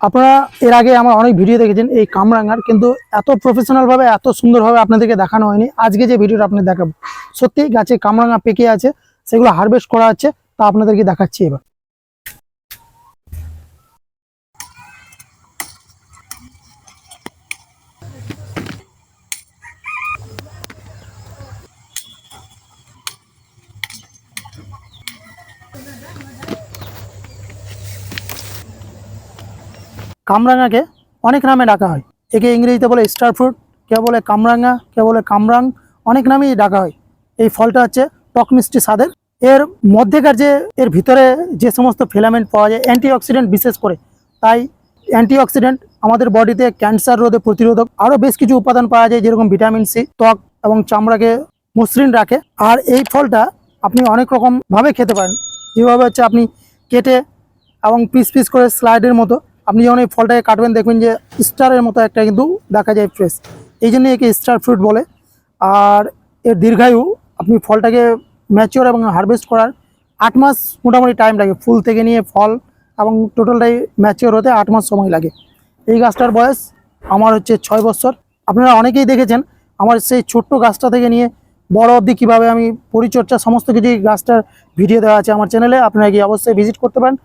আপনারা এর আগে আমার অনেক ভিডিও দেখেছেন এই কামরাঙ্গার কিন্তু এত প্রফেশনাল ভাবে, এত সুন্দরভাবে আপনাদেরকে দেখানো হয়নি। আজকে যে ভিডিওটা আপনি দেখাবো সত্যি গাছে কামরাঙ্গা পেকে আছে, সেগুলো হারভেস্ট করা আছে তা আপনাদেরকে দেখাচ্ছি এবার। কামরাঙাকে অনেক নামে ডাকা হয়। একে ইংরেজিতে বলে স্টার ফ্রুট, কে বলে কামরাঙা, কে বলে কামরাং, অনেক নামেই ডাকা হয়। এই ফলটা হচ্ছে টক মিষ্টি স্বাদের। এর মধ্যেকার যে, এর ভিতরে যে সমস্ত ফিলামেন্ট পাওয়া যায়, অ্যান্টিঅক্সিডেন্ট বিশেষ করে। তাই অ্যান্টিঅক্সিডেন্ট আমাদের বডিতে ক্যান্সার রোধে প্রতিরোধক। আরও বেশ কিছু উপাদান পাওয়া যায়, যেরকম ভিটামিন সি, ত্বক এবং চামড়াকে মসৃণ রাখে। আর এই ফলটা আপনি অনেক রকমভাবে খেতে পারেন। যেভাবে হচ্ছে আপনি কেটে এবং পিস পিস করে স্লাইডের মতো আপনি যখন এই ফলটাকে কাটবেন, দেখবেন যে স্টারের মতো একটা কিন্তু দেখা যায় ফ্রেশ এই জন্য একে স্টার ফ্রুট বলে। আর এর দীর্ঘায়ু, আপনি ফলটাকে ম্যাচিওর এবং হারভেস্ট করার আট মাস মোটামুটি টাইম লাগে। ফুল থেকে নিয়ে ফল এবং টোটালটাই ম্যাচিওর হতে আট মাস সময় লাগে। এই গাছটার বয়স আমার হচ্ছে ছয় বছর। আপনারা অনেকেই দেখেছেন, আমার সেই ছোট্ট গাছটা থেকে নিয়ে বড় অবধি কীভাবে আমি পরিচর্যা, সমস্ত কিছু গাছটার ভিডিও দেওয়া আছে আমার চ্যানেলে আপনারা গিয়ে অবশ্যই ভিজিট করতে পারেন।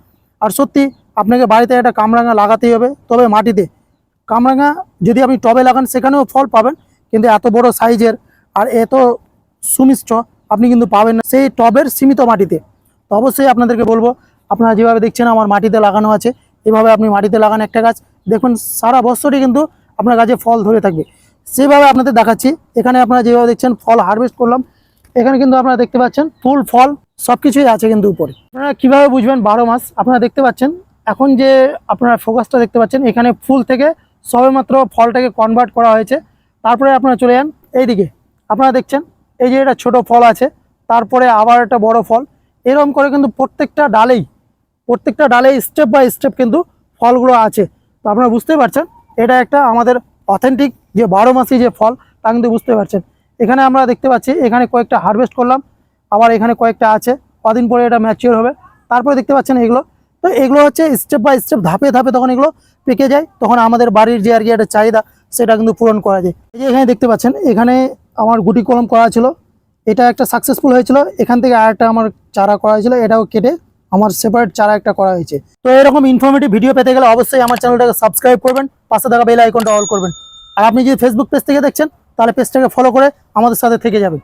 আর সত্যি আপনাকে বাড়িতে একটা কামরাঙা লাগাতেই হবে, তবে মাটিতে। কামরাঙা যদি আপনি টবে লাগান, সেখানেও ফল পাবেন, কিন্তু এত বড় সাইজের আর এত সুমিষ্ট আপনি কিন্তু পাবেন না। সেই টবের সীমিত মাটিতে। তো অবশ্যই আপনাদেরকে বলব, আপনারা যেভাবে দেখছেন আমার মাটিতে লাগানো আছে, এভাবে আপনি মাটিতে লাগান একটা গাছ। দেখুন, সারা বছরই কিন্তু আপনার গাছে ফল ধরে থাকবে। সেভাবে আপনাদের দেখাচ্ছি। এখানে আপনারা যেভাবে দেখছেন, ফল হারভেস্ট করলাম। এখানে কিন্তু আপনারা দেখতে পাচ্ছেন, ফুল, ফল সব কিছুই আছে কিন্তু উপরে। আপনারা কীভাবে বুঝবেন বারো মাস? আপনারা দেখতে পাচ্ছেন এখন যে আপনারা ফোকাসটা দেখতে পাচ্ছেন, এখানে ফুল থেকে সবেমাত্র ফলটাকে কনভার্ট করা হয়েছে। তারপরে আপনারা চলে যান এইদিকে। আপনারা দেখছেন, এই যে এটা ছোট ফল আছে, তারপরে আবার একটা বড় ফল। এরকম করে কিন্তু প্রত্যেকটা ডালেই প্রত্যেকটা ডালেই স্টেপ বাই স্টেপ কিন্তু ফলগুলো আছে। তো আপনারা বুঝতে পারছেন, এটা একটা আমাদের অথেন্টিক যে বারো মাসি যে ফল, তা কিন্তু বুঝতে পারছেন। এখানে আমরা দেখতে পাচ্ছি, এখানে কয়েকটা হারভেস্ট করলাম, আবার এখানে কয়েকটা আছে, কদিন পরে এটা ম্যাচিওর হবে। তারপরে দেখতে পাচ্ছেন এগুলো তো এগুলো হচ্ছে স্টেপ বাই স্টেপ ধাপে ধাপে তখন এগুলো পেকে যায়। তখন আমাদের বাড়ির যে আর কি একটা চাহিদা, সেটা কিন্তু পূরণ করা যায়। এই যে এখানে দেখতে পাচ্ছেন, এখানে আমার গুটি কলম করা ছিল। এটা একটা সাকসেসফুল হয়েছিল। এখান থেকে আর একটা আমার চারা করা হয়েছিল। এটাও কেটে আমার সেপারেট চারা একটা করা হয়েছে। তো এরকম ইনফরমেটিভ ভিডিও পেতে গেলে অবশ্যই আমার চ্যানেলটাকে সাবস্ক্রাইব করবেন। পাশে থাকা বেল আইকনটা অল করবেন। আর আপনি যদি ফেসবুক পেজ থেকে দেখছেন, তাহলে পেজটাকে ফলো করে আমাদের সাথে থেকে যাবেন।